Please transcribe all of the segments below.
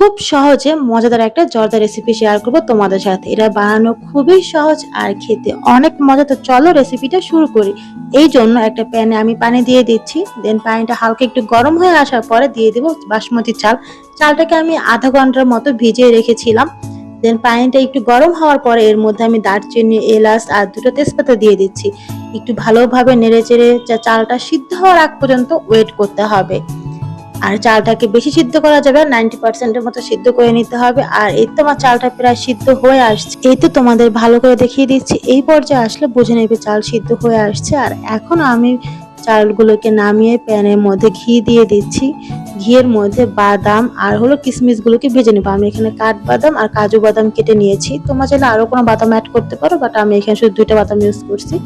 খুব সহজে মজাদার একটা জর্দা রেসিপি শেয়ার করব তোমাদের সাথে। এটা বানানো খুবই সহজ আর খেতে অনেক মজা। তো চলো রেসিপিটা শুরু করি। এই জন্য একটা প্যানে আমি পানি দিয়ে দিচ্ছি। দেন পানিটা হালকা একটু গরম হয়ে আসার পরে দিয়ে দেবো বাসমতি চাল। চালটাকে আমি আধা ঘণ্টার মতো ভিজিয়ে রেখেছিলাম। দেন পানিটা একটু গরম হওয়ার পরে এর মধ্যে আমি দারচিনি, এলাচ আর দুটো তেজপাতা দিয়ে দিচ্ছি। একটু ভালোভাবে নেড়ে চেড়ে চালটা সিদ্ধ হওয়ার আগ পর্যন্ত ওয়েট করতে হবে। আর চালটাকে বেশি সিদ্ধ করা যাবে নাইনটি পার্সেন্টের মতো সিদ্ধ করে নিতে হবে। আর এই তো আমার চালটা প্রায় সিদ্ধ হয়ে আসছে। এই তো তোমাদের ভালো করে দেখিয়ে দিচ্ছি। এই পর্যায়ে আসলে বুঝে নেবে চাল সিদ্ধ হয়ে আসছে। আর এখন আমি চালগুলোকে নামিয়ে প্যানের মধ্যে ঘি দিয়ে দিচ্ছি। ঘিয়ের মধ্যে বাদাম আর হলো কিশমিশগুলোকে ভেজে নেব। আমি এখানে কাঠ বাদাম আর কাজু বাদাম কেটে নিয়েছি। তোমরা চাইলে আরও কোনো বাদাম অ্যাড করতে পারো বাট আমি এখানে শুধু দুইটা বাদাম ইউজ করছি।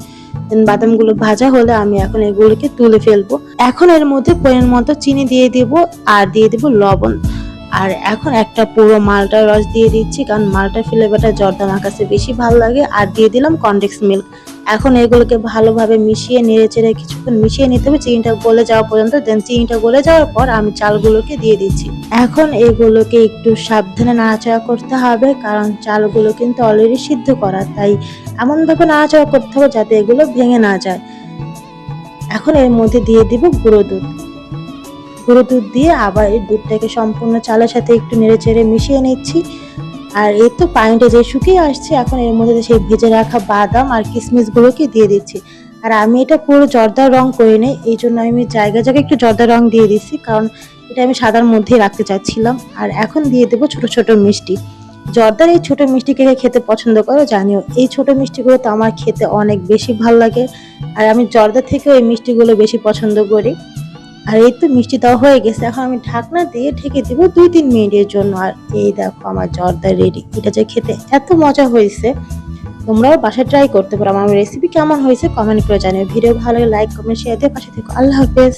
দেন বাদামগুলো ভাজা হলে আমি এখন এগুলোকে তুলে ফেলব। এখন এর মধ্যে পরিমাণ মতো চিনি দিয়ে দেব আর দিয়ে দেব লবণ। আর এখন একটা পুরো মালটার রস দিয়ে দিচ্ছি, কারণ মালটার ফ্লেভারটা জর্দা আমার কাছে বেশি ভালো লাগে। আর দিয়ে দিলাম কনডেক্স মিল্ক এখন এগুলোকে ভালোভাবে মিশিয়ে নেড়ে চেড়ে কিছুক্ষণ মিশিয়ে নিতে হবে। চিনিটা গলে যাওয়া পর্যন্ত দেন চিনিটা গলে যাওয়ার পর আমি চালগুলোকে দিয়ে দিচ্ছি। এখন এগুলোকে একটু সাবধানে নাড়াচাড়া করতে হবে, কারণ চালগুলো কিন্তু অলরেডি সিদ্ধ করা, তাই এমনভাবে নাড়াচাড়া করতে হবে যাতে এগুলো ভেঙে না যায়। এখন এর মধ্যে দিয়ে দিব গুঁড়ো দুধ। গুঁড়ো দুধ দিয়ে আবার এই দুধটাকে সম্পূর্ণ চালের সাথে একটু নেড়ে চেড়ে মিশিয়ে নিচ্ছি। আর এই তো পানিটা যে শুকিয়ে আসছে, এখন এর মধ্যে সেই ভেজে রাখা বাদাম আর কিশমিশগুলোকে দিয়ে দিচ্ছি। আর আমি এটা পুরো জর্দার রং করে নিই, এই জন্য আমি জায়গা জায়গায় একটু জর্দার রং দিয়ে দিচ্ছি, কারণ এটা আমি সাদার মধ্যেই রাখতে চাচ্ছিলাম। আর এখন দিয়ে দেবো ছোট ছোট মিষ্টি। জর্দার এই ছোট মিষ্টি কে কে খেতে পছন্দ করো জানিও, এই ছোট মিষ্টিগুলো তো আমার খেতে অনেক বেশি ভালো লাগে। আর আমি জর্দার থেকেও এই মিষ্টিগুলো বেশি পছন্দ করি। আর এই তো মিষ্টি দেওয়া হয়ে গেছে, এখন আমি ঢাকনা দিয়ে ঢেকে দিব দুই তিন মিনিটের জন্য। আর এই দেখো আমার জর্দা রেডি, এটা যে খেতে এত মজা হয়েছে। তোমরাও বাসায় ট্রাই করতে পারো। আমার রেসিপি কেমন হয়েছে কমেন্ট করে জানিও। ভিডিও ভালো লাইক কমেন্ট শেয়ার দিয়ে পাশে থেকো। আল্লাহ হাফেজ।